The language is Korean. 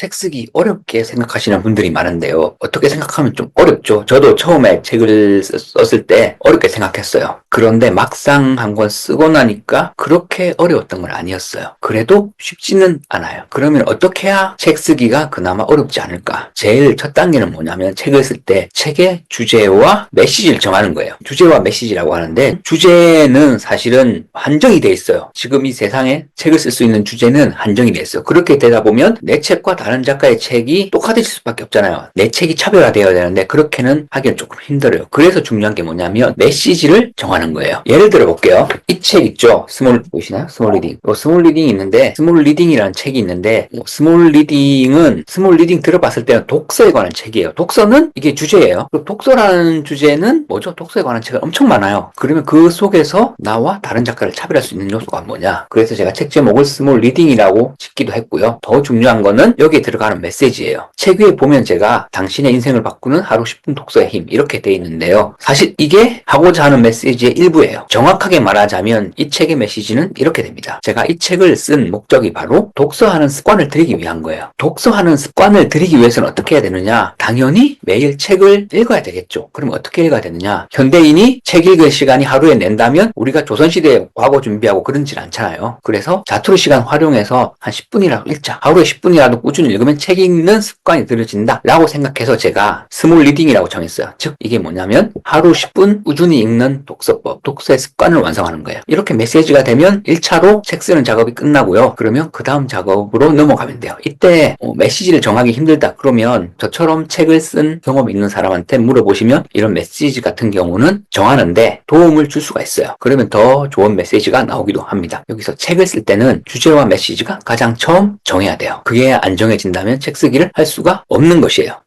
책 쓰기 어렵게 생각하시는 분들이 많은데요. 어떻게 생각하면 좀 어렵죠. 저도 처음에 책을 썼- 썼을 때 어렵게 생각했어요. 그런데 막상 한 권 쓰고 나니까 그렇게 어려웠던 건 아니었어요. 그래도 쉽지는 않아요. 그러면 어떻게 해야 책 쓰기가 그나마 어렵지 않을까? 제일 첫 단계는 뭐냐면 책을 쓸 때 책의 주제와 메시지를 정하는 거예요. 주제와 메시지라고 하는데 주제는 사실은 한정이 돼 있어요. 지금 이 세상에 책을 쓸 수 있는 주제는 한정이 돼 있어요. 그렇게 되다 보면 내 책과 다른 작가의 책이 똑같을 수밖에 없잖아요. 내 책이 차별화되어야 되는데 그렇게는 하기는 조금 힘들어요. 그래서 중요한 게 뭐냐면 메시지를 정하는 거예요. 예를 들어 볼게요. 이 책 있죠? 스몰 보이시나요? 스몰 리딩. 요 스몰 리딩이 있는데 스몰 리딩이라는 책이 있는데 뭐 스몰 리딩은 스몰 리딩 들어봤을 때는 독서에 관한 책이에요. 독서는 이게 주제예요. 그 독서라는 주제는 뭐죠? 독서에 관한 책은 엄청 많아요. 그러면 그 속에서 나와 다른 작가를 차별할 수 있는 요소가 뭐냐? 그래서 제가 책 제목을 스몰 리딩이라고 짓기도 했고요. 더 중요한 거는 여기에 들어가는 메시지예요. 책 위에 보면 제가 당신의 인생을 바꾸는 하루 10분 독서의 힘 이렇게 돼 있는데요. 사실 이게 하고자 하는 메시지의 일부예요. 정확하게 말하자면 이 책의 메시지는 이렇게 됩니다. 제가 이 책을 쓴 목적이 바로 독서하는 습관을 들이기 위한 거예요. 독서하는 습관을 들이기 위해서는 어떻게 해야 되느냐? 당연히 매일 책을 읽어야 되겠죠. 그럼 어떻게 읽어야 되느냐? 현대인이 책 읽을 시간이 하루에 낸다면 우리가 조선시대에 과거 준비하고 그런질 않잖아요. 그래서 자투리 시간 활용해서 한 10분이라도 읽자. 하루에 10분이라도 꾸준히 읽으면 책 읽는 습관 이 들여진다. 라고 생각해서 제가 스몰 리딩이라고 정했어요. 즉, 이게 뭐냐면 하루 10분 꾸준히 읽는 독서법, 독서의 습관을 완성하는 거예요. 이렇게 메시지가 되면 1차로 책 쓰는 작업이 끝나고요. 그러면 그 다음 작업으로 넘어가면 돼요. 이때 어, 메시지를 정하기 힘들다. 그러면 저처럼 책을 쓴 경험이 있는 사람한테 물어보시면 이런 메시지 같은 경우는 정하는데 도움을 줄 수가 있어요. 그러면 더 좋은 메시지가 나오기도 합니다. 여기서 책을 쓸 때는 주제와 메시지가 가장 처음 정해야 돼요. 그게 안 정해진다면 책 쓰기를 할 수가 없는 것이에요.